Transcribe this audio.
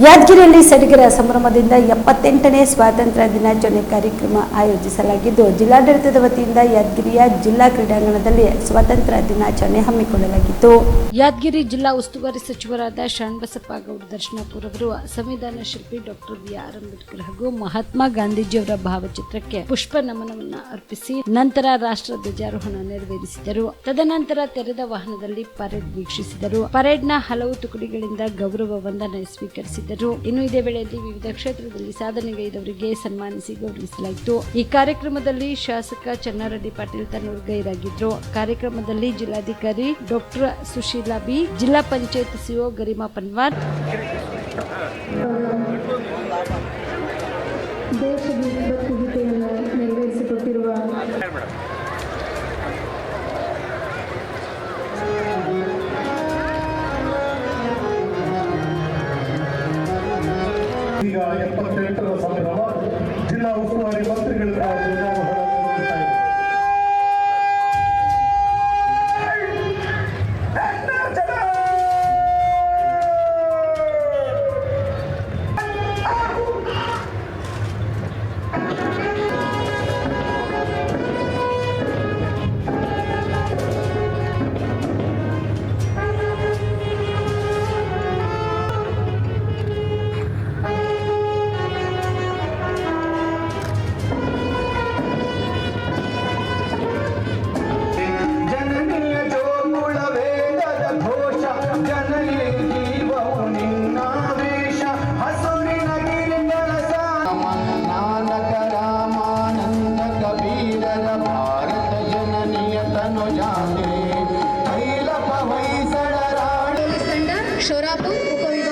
ಯಾದಗಿರಿಯಲ್ಲಿ ಸಡಗರ ಸಂಭ್ರಮದಿಂದ ಎಪ್ಪತ್ತೆಂಟನೇ ಸ್ವಾತಂತ್ರ್ಯ ದಿನಾಚರಣೆ ಕಾರ್ಯಕ್ರಮ ಆಯೋಜಿಸಲಾಗಿದ್ದು, ಜಿಲ್ಲಾಡಳಿತದ ವತಿಯಿಂದ ಯಾದಗಿರಿಯ ಜಿಲ್ಲಾ ಕ್ರೀಡಾಂಗಣದಲ್ಲಿ ಸ್ವಾತಂತ್ರ್ಯ ದಿನಾಚರಣೆ ಹಮ್ಮಿಕೊಳ್ಳಲಾಗಿತ್ತು. ಯಾದಗಿರಿ ಜಿಲ್ಲಾ ಉಸ್ತುವಾರಿ ಸಚಿವರಾದ ಶರಣಬಸಪ್ಪ ಗೌಡ, ದರ್ಶನಪುರ ಅವರು, ಸಂವಿಧಾನ ಶಿಲ್ಪಿ ಡಾಕ್ಟರ್ ಬಿ ಆರ್ ಅಂಬೇಡ್ಕರ್ ಹಾಗೂ ಮಹಾತ್ಮ ಗಾಂಧೀಜಿಯವರ ಭಾವಚಿತ್ರಕ್ಕೆ ಪುಷ್ಪ ನಮನವನ್ನು ಅರ್ಪಿಸಿ ನಂತರ ರಾಷ್ಟ್ರ ಧ್ವಜಾರೋಹಣ ನೆರವೇರಿಸಿದರು. ತದನಂತರ ತೆರೆದ ವಾಹನದಲ್ಲಿ ಪರೇಡ್ ವೀಕ್ಷಿಸಿದರು. ಪರೇಡ್ನ ಹಲವು ತುಕಡಿಗಳಿಂದ ಗೌರವ ವಂದನೆ ಸ್ವೀಕರಿಸಿದರು ಇನ್ನು ಇದೇ ವೇಳೆಯಲ್ಲಿ ವಿವಿಧ ಕ್ಷೇತ್ರದಲ್ಲಿ ಸಾಧನೆಗೈದವರಿಗೆ ಸನ್ಮಾನಿಸಿ ಗೌರವಿಸಲಾಯಿತು. ಈ ಕಾರ್ಯಕ್ರಮದಲ್ಲಿ ಶಾಸಕ ಚನ್ನಾರೆಡ್ಡಿ ಪಾಟೀಲ್ ತನ್ನೂರ್ ಗೈರಾಗಿದ್ರು. ಕಾರ್ಯಕ್ರಮದಲ್ಲಿ ಜಿಲ್ಲಾಧಿಕಾರಿ ಡಾಕ್ಟರ್ ಸುಶೀಲಾ ಬಿ, ಜಿಲ್ಲಾ ಪಂಚಾಯತ್ ಸಿಒ ಗರಿಮಾ ಪನ್ವಾರ್. ನೆರವೇರಿಸಿಕೊಟ್ಟಿರುವ ಈಗ ಎಪ್ಪತ್ತೆಂಟರ ಸಂಭ್ರಮ Shorapur उप विभाग